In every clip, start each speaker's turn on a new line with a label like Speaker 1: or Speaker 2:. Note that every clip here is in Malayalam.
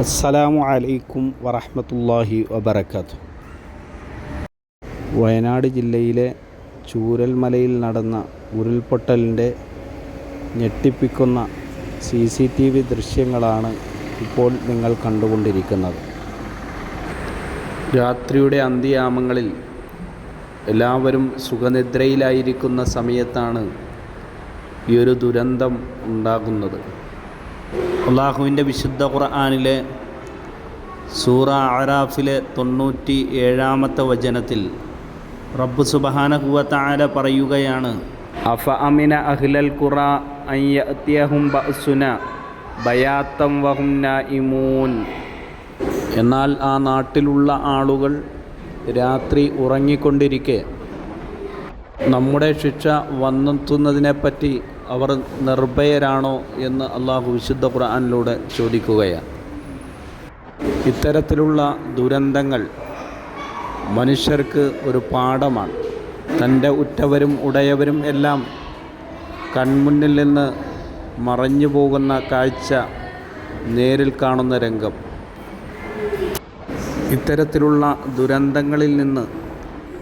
Speaker 1: അസ്സലാമു അലൈക്കും വറഹമത്തല്ലാഹി വബർക്കാത്തു വയനാട് ജില്ലയിലെ ചൂരൽമലയിൽ നടന്ന ഉരുൾപൊട്ടലിന്റെ ഞെട്ടിപ്പിക്കുന്ന സി സി ടി വി ദൃശ്യങ്ങളാണ് ഇപ്പോൾ നിങ്ങൾ കണ്ടുകൊണ്ടിരിക്കുന്നത്. രാത്രിയുടെ അന്ത്യയാമങ്ങളിൽ എല്ലാവരും സുഖനിദ്രയിലായിരിക്കുന്ന സമയത്താണ് ഈ ഒരു ദുരന്തം ഉണ്ടാകുന്നത്. അള്ളാഹുവിന്റെ വിശുദ്ധ ഖുർആാനിലെ സൂറ അറാഫിലെ തൊണ്ണൂറ്റി ഏഴാമത്തെ വചനത്തിൽ റബ്ബ് സുബഹാനഹുവത്താല പറയുകയാണ് അഫ അമിന അഹ്ലൽ ഖുറ അയ്യഹും ബസുന ബയാത്തം വഹും ഇമൂൻ എന്നാൽ ആ നാട്ടിലുള്ള ആളുകൾ രാത്രി ഉറങ്ങിക്കൊണ്ടിരിക്കെ. നമ്മുടെ ശിക്ഷ വന്നെത്തുന്നതിനെപ്പറ്റി അവർ നിർഭയരാണോ എന്ന് അള്ളാഹു വിശുദ്ധ ഖുർആാനിലൂടെ ചോദിക്കുകയാണ്. ഇത്തരത്തിലുള്ള ദുരന്തങ്ങൾ മനുഷ്യർക്ക് ഒരു പാഠമാണ്. തന്റെ ഉറ്റവരും ഉടയവരും എല്ലാം കൺമുന്നിൽ നിന്ന് മറഞ്ഞു പോകുന്ന കാഴ്ച നേരിൽ കാണുന്ന രംഗം. ഇത്തരത്തിലുള്ള ദുരന്തങ്ങളിൽ നിന്ന്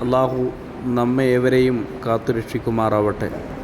Speaker 1: അള്ളാഹു നമ്മെ ഏവരെയും കാത്തുരക്ഷിക്കുമാറാവട്ടെ.